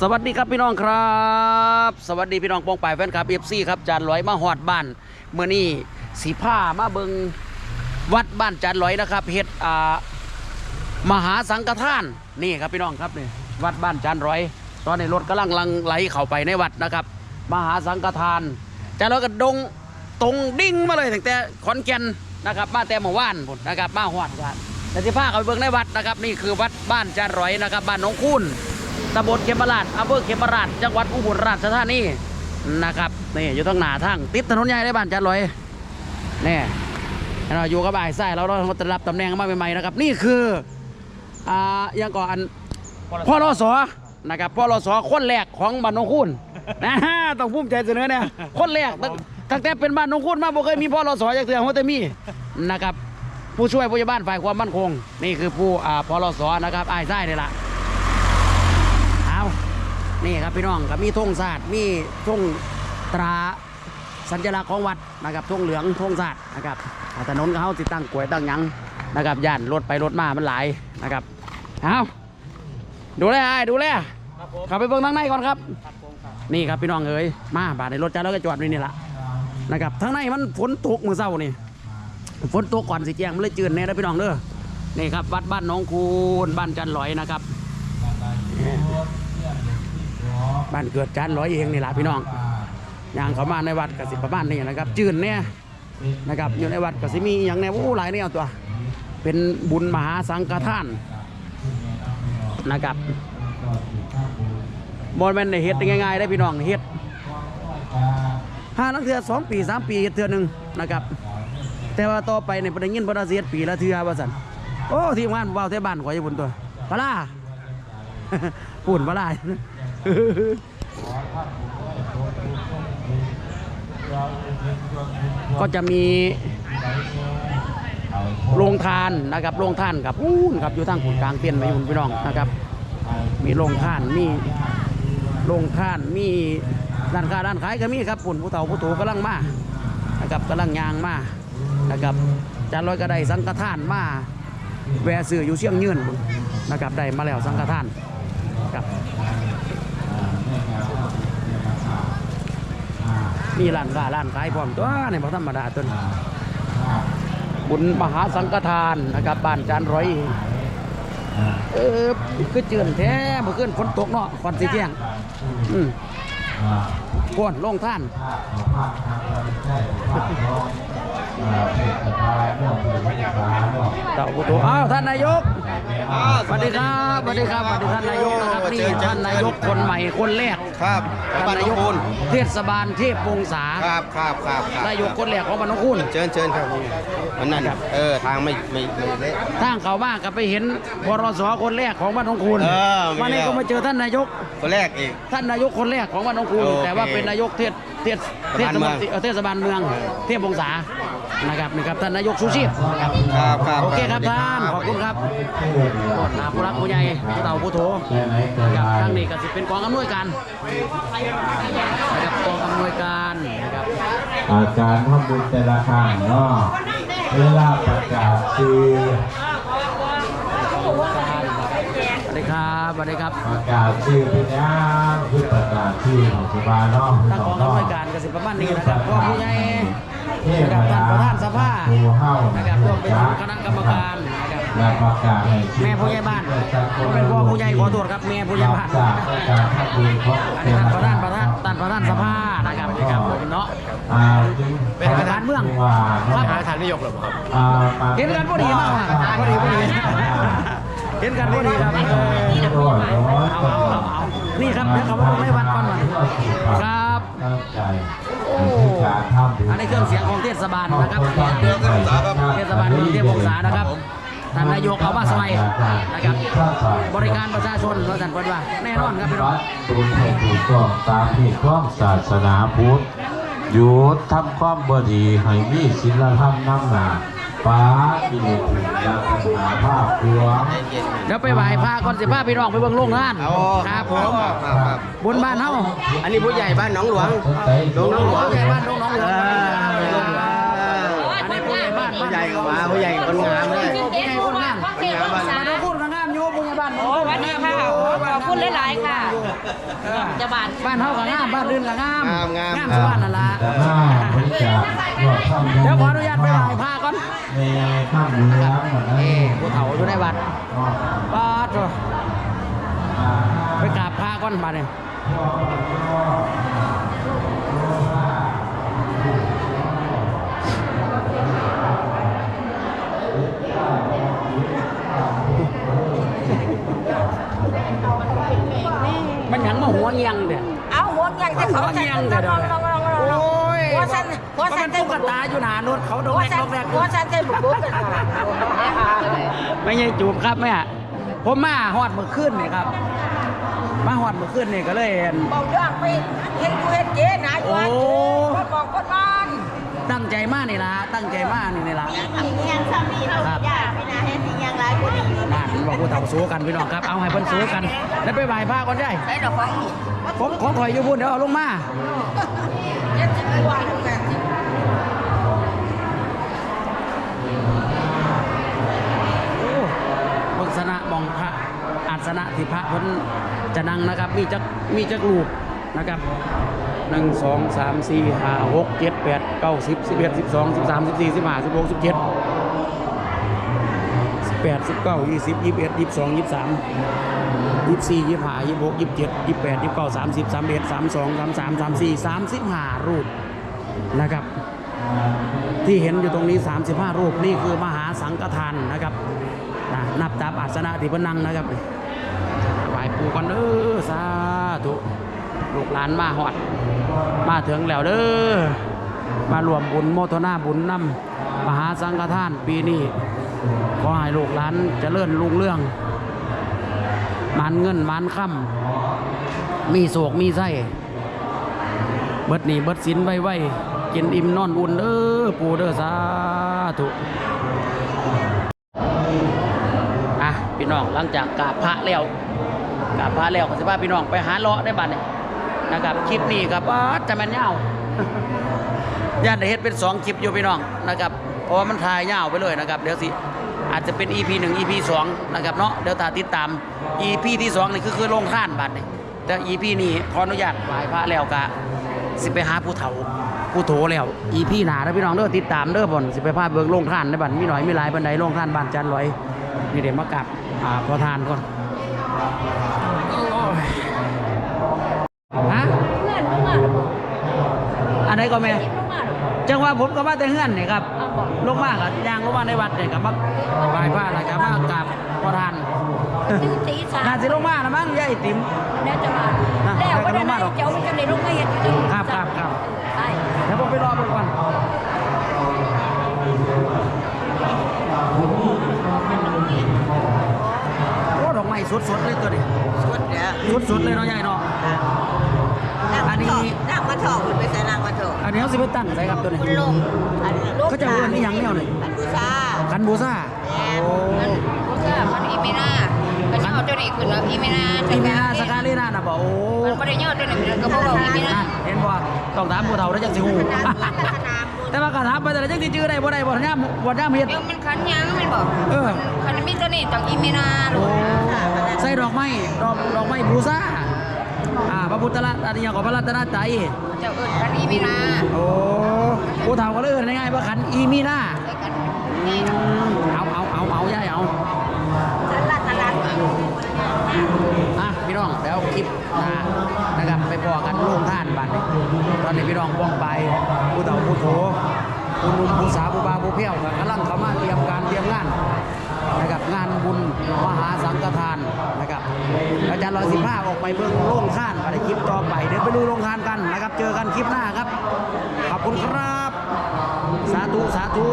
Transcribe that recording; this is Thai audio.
สวัสดีครับพี่น้องครับ สวัสดีพี่น้องปองป่ายแฟนคลับเอฟซีครับจานลอยมาหอดบ้านเมื่อนี้สีผ้ามาเบิงวัดบ้านจานลอยนะครับเฮ็ดอ่ามหาสังฆทานนี่ครับพี่น้องครับนี่วัดบ้านจานลอย ตอนนี้รถกำลังลังไหลเข้าไปในวัดนะครับ มหาสังฆทานจานลอยก็ดงตรงดิ่งมาเลยตั้งแต่ขอนแก่นนะครับมาแต่เมื่อวานนะครับมาหอดกันแต่ที่ผ้าเขาเบิงในวัดนะครับ นี่คือวัดบ้านจานลอยนะครับ บ้านหนองคูน ตำบลเขมราชอำเภอเขมราชจังหวัดอุบลราชธานีนะครับนี่อยู่ทางหน้าทางติดถนนใหญ่ได้บ้านจัดลอยนี่เราอยู่กับบ่ายไส้เราเราจะรับตำแหน่งมาใหม่ๆนะครับ นี่คืออ่ายังก่อนพ่อรอสอนะครับพ่อรอสอคนแรกของบ้านหนองคูนนะฮะต้องภูมิใจเสนอเนี่ยคนแรกตั้งตั้งแต่เป็นบ้านหนองคูนมาบ่เคยมีพ่อรอสอจากเถื่อหัวแต่มีนะครับผู้ช่วยผู้ใหญ่บ้านฝ่ายความมั่นคง นี่คือผู้อ่าพอรสนะครับอ้ายไส้นี่แหละเอา นี่ครับพี่น้องครับมีธงศาสตร์มีธงตราสัญลักษณ์ของวัดนะครับธงเหลืองธงศาสตร์นะครับอ่าถนนเขาติดตั้งกลวยตั้งหยังนะครับย่านรถไปรถมามันหลายนะครับเอาดูแลไอ้ายดูแลขับไปเบิ่งทางในก่อนครับ นี่ครับพี่น้องเอ๋ยมาบาดในรถจ้าแล้วก็จอดไว้นี่ละนะครับทางในมันฝนตกมือเศร้านี่ฝนตกก่อนสิแจ้งมันเลยจืดแน่นะพี่น้องเด้อนี่ครับวัดบ้านหน้องคูนบ้านจันหลอยนะครับ บ้านเกิดจานร้อยเองนี่แหละพี่น้องอย่างเขามาในวัดกสิประมาณนี้นะครับ จืนเนี่ยนะครับอยู่ในวัดกสิมีอย่างแนวโอ้หลายแนวตัว เป็นบุญมหาสังฆทานนะครับบอลแมนได้เฮ็ดได้ง่ายๆได้พี่น้องเฮ็ดห้าลังเทือสองปีสามปีเฮ็ดเทือหนึ่งนะครับ แต่ว่าต่อไปในประเด็นยินประเสียปีละเทือว่าสันโอ้ทีมงานว่าวเทบ้านขอยอยู่บนตัวปลาปุ่นปลา ก็จะมีโรงทานนะครับโรงทานกับอู้นครับอยู่ทางขุนกลางเตียนไปอยู่พี่น้องนะครับ มีโรงทานมีโรงทานมีร้านค้าร้านขายก็มีครับปุ่นผู้เฒ่าผู้โตกำลังมานะครับกำลังยางมานะครับจานลอยก็ไดสังฆทานมาแวะซื้ออยู่เชียงยืนนะครับได้มาแล้วสังฆทานครับ มีร้านค้าร้านขายพร้อมตัวในบ่ธรรมดาตัวนี้บุญมหาสังฆทานนะครับบ้านจานร้อยเออคือเจือนแท้เมื่อคืนฝนตกเนาะก่อนสีเที่ยงอืมก่อนลงท่านเต่าผู้โตอ้าวท่านนายกสวัสดีครับสวัสดีครับสวัสดีท่านนายกนะครับนี่ท่านนายกคนใหม่คนแรกครับท่านบ้านนาน้ยองกคูณเทศบาลเทพวงศาครับครับครับครับนายกคนแรกของบ้านน้องคุณเชิญเชิญครับมันนั่นเออทางไม่ไม่ไม่เละทางเขามากกับไปเห็นพรสคนแรกของบ้านน้องคุณเออมีวันนี้แล้วก็มาเจอท่านนายกคนแรกอีกท่านนายกคนแรกของบ้านหน้องคูนโอเคแต่ว่าเป็นนายกเทศเทศเทศเทศบาลบาลเอ่อเทศบาลเมืองเทพวงศา นะครับนี่ครับท่านนายกสุชีพนะครับครับครับโอเคครับท่านขอบคุณครับโปรดนาผู้รักผู้ใหญ่ผู้เต่าผู้โถนะครับทางนี้ก็สิเป็นกองอำนวยการนะครับกองอำนวยการนะครับอาการทำบุญแต่ละครั้งเนาะเวลาประกาศชื่อสวัสดีครับสวัสดีครับ ประกาศชื่อเป็นยังคือประกาศชื่อของสุบาเนาะทางกองอำนวยการก็สิประมาณนี้นะครับก็ผู้ใหญ่ นะครับท่านประธานสภาผู้เฮานะครับรวมไปถึงคณะกรรมการนะครับและประกาศแม่ผู้ใหญ่บ้านเป็นพ่อผู้ใหญ่ขอโทษครับแม่ผู้ใหญ่บ้านจากการทำบุญของอันนี้ท่านประธานประธานท่านประธานสภานะครับนะครับเนาะเป็นประธานเมืองว่าครับทางนายกหรือครับอ่าเห็นกันพอดีมากอะพอดีพอดีเห็นกันพอดีครับเอาเอาเอานี่ครับเดี๋ยวเขามาลงในวัดก่อนวันครับใจ อ้การทำบุญอันนี้เครื่องเสียงของเทศบาลนะครับเทศบาลเมืองเทพวงศานะครับท่านนายกเอามาสมัยนะครับ บริการประชาชนเราสั่นเปิดว่าแน่นอนครับพี่น้องตูนให้ถูกต้องตามที่ข้องศาสนาพุทธหยุดทำความบดีให้มีศีลธรรมน้ำหนา ฟ้ากิเลสยาปัญหาภาพพวงเดี๋ยวไปไหว้พระก่อนสิพาพี่น้องไปเบิ่งโรงงานเอาครับผมครับครับบนบ้านเฮาอันนี้ผู้ใหญ่บ้านหนองหลวงลงน้องหลวงผู้ใหญ่บ้านน้องน้องหลวงเอออันนี้ผู้ใหญ่บ้านผู้ใหญ่ก็มาผู้ใหญ่คนงามเลยผู้ใหญ่คนงามพ่อเทพวงศาบ้านน้องพูดกันงามอยู่ผู้ใหญ่บ้านโอ้สวัสดีค่ะขอบคุณหลายๆค่ะเออ จะบานบ้านเฮาก็งามบ้านอื่นก็งามงามงามงามสุบ้านนั่นล่ะแต่หน้าบริจาครวดทำเดี๋ยวขออนุญาตไปไหว้พระก่อนในข้ามเรือเหมือนนั้นเอ้ผู้เฒ่าอยู่ในวัดบาดโถ่ไปกราบพระก่อนบัดนี้มั เอาหัวใหญ่แต่เขาหัวใส่เงียงลเด้อองลองลองลองลองโอ้ยหัวสั่นหัวสั่นมันตุ๊กตาอยู่หน้ารถเขาโดนหัวแรกสั่นดอกแรกหัวสั่นใจบุบบุบกันไม่ใช่จูบครับแม่ผมมาฮอดเมื่อคืนนี่ครับมาฮอดเมื่อคืนนี่ก็เลยเห็นบอกย่างไปเฮ็ดกูเฮ็ดเจ๊นายอยู่อันโอ้ก็บอกคนบ้านตั้ งใจมากนี่ล่ะตั้งใจมากนี่นี่ล่ะยังสามีเราอยากไม่น่าเฮ็ดยังไรกูดีบ้านบอกผู้เฒ่าสู้กันพี่น้องครับเอาให้เพิ่นสู้กัน แล้วไปไหว้พระก่อนได้ใช้ดอกของผมขอถอยอยู่พุ่นเดี๋ยวเอาลงมาเจ็ดสิบกว่าแล้วแปดสิบโอ้บังสนะมองพระอาสนะที่พระเพิ่นจะนั่งนะครับ มีจักมีจักลูกนะครับ หนึ่งสองสามสี่ห้าหกเจ็ดแปดเก้าสิบสิบเอ็ดสิบสองสิบสามสิบสี่สิบห้าสิบหกสิบเจ็ดสิบแปดสิบเก้ายี่สิบยี่สิบเอ็ดยี่สิบสองยี่สิบสามยี่สิบสี่ยี่สิบห้ายี่สิบหกยี่สิบเจ็ดยี่สิบแปดยี่สิบเก้าสามสิบสามเอ็ดสามสองสามสามสามสี่สามสิบห้ารูปนะครับ ที่เห็นอยู่ตรงนี้ 35 รูปนี่คือมหาสังฆทานนะครับนะนับตามอาสนะที่พนังนะครับไหว้ปู่กันเด้อสาธุลูกหลานมาหอด มาถึงแล้วเด้อมารวมบุญโมทนาบุญนำมหาสังฆทานปีนี้ขอให้ลูกหลานเจริญรุ่งเรื่องมันเงินมันค่ำมีโศกมีไส้เบิดหนีเบิดสินไว้ไว้กินอิ่มนอนอุ่นเด้อปูเด้อสาธุอะพี่น้องหลังจากกราบพระแล้วกราบพระแล้วก็สิพาพี่น้องไปหาเลาะได้บัดนี้ นะครับคลิปนี้ครับว่าจะแม่นยาวย่านได้เฮ็ดเป็นสองคลิปอยู่พี่น้องนะครับเพราะว่ามันถ่ายยาวไปเลยนะครับเดี๋ยวสิอาจจะเป็น EP 1 EP 2นะครับเนาะเดี๋ยวตาติดตาม EP ที่2นี่คือคือลงท่านบัดนี่แต่ EP นี้ขออนุญาตไหว้พระแล้วกะสิไปหาผู้เฒ่าผู้โถแล้วอีพีหนาเด้อพี่น้องเด้อติดตามเด้อบ่นสิไปพาเบิกโรงทานในบ้านมีหน่อยมีหลายบันไดโรงทานบ้านจันลอยนี่เดี๋ยวมากับอ่าพอทานก่อน ก็แม่มึงอะจังว่าผมก็มาแต่เฮือนนี่ครับเอาบอกลงมากับยางลงมาในวัดนี่กับมาไหว้พระแล้วก็มากราบพอทานตื่นตีสามน่าสิลงมาละมั้งยายติ๋มแล้วจะมาแล้วก็ได้เจ้าจะได้ลงมาเห็นครับครับครับใช่เดี๋ยวผมไปรอเพิ่นก่อนโอ้ดอกไม้สดๆเลยตัวนี้สุดแล้วสดๆเลยเนาะยายเนาะ อันนี้นั่งมาถอกคุณไปใส่นั่งมาถอกอันนี้เขาสิไปตั้งใส่ครับตัวนี้ คุณลงอันนี้ลูกเขาจะเอื้อนนี่ยังแนวนี่อันบูชาคันบูซ่าแม่โอ้ก็คือมันอีเมนาเป็นยอดตัวนี้คือแล้วอีเมนาอีเมนาสกาลีนาน่ะบอกโอ้มันก็ได้ยอดตัวนี้คือก็บอกอีเมนานั่นเห็นบ่ต้องถามผู้เฒ่าแล้วจังสิฮู้แต่ว่าก็ถามไปแต่ละจังสิจื้อได้บ่ได้บ่ย่ามบ่ย่ามเฮ็ด เดี๋ยวมันคันยังมันบอกเออคันมีตัวนี้ต้องอีเมนาโอ้ใส่ดอกไม้ดอกดอกไม้บูซ่าอ่าพ ระพุทธรัตน์อันนี้ของพระรัตนตรัยเจ้าเอิญคันอีเมนาโอ้ผู้เฒ่าก็เลยเอิ้นง่ายๆว่าขันอีมีนาใส่กันอืมเอาเอาเอาเอาย่ายเอาฉันละตลาดอะพี่น้องแล้วคลิปหน้านะครับไปพอกันร่วมท่านบัดนี้ตอนนี้พี่น้องว่องไปผู้เฒ่าผู้โถผู้หนุ่มผู้สาวผู้บาวผู้เพี้ยวก็กำลังเข้ามาเตรียมการเตรียมงาน นะครับงานบุญมหาสังฆทานนะครับอาจารย์ร้อยสิบห้าออกไปเบิ่งโล่งทานไปคลิปต่อไปเดี๋ยวไปดูโรงทานกันนะครับ เจอกันคลิปหน้าครับ ขอบคุณครับ สาธุ สาธุ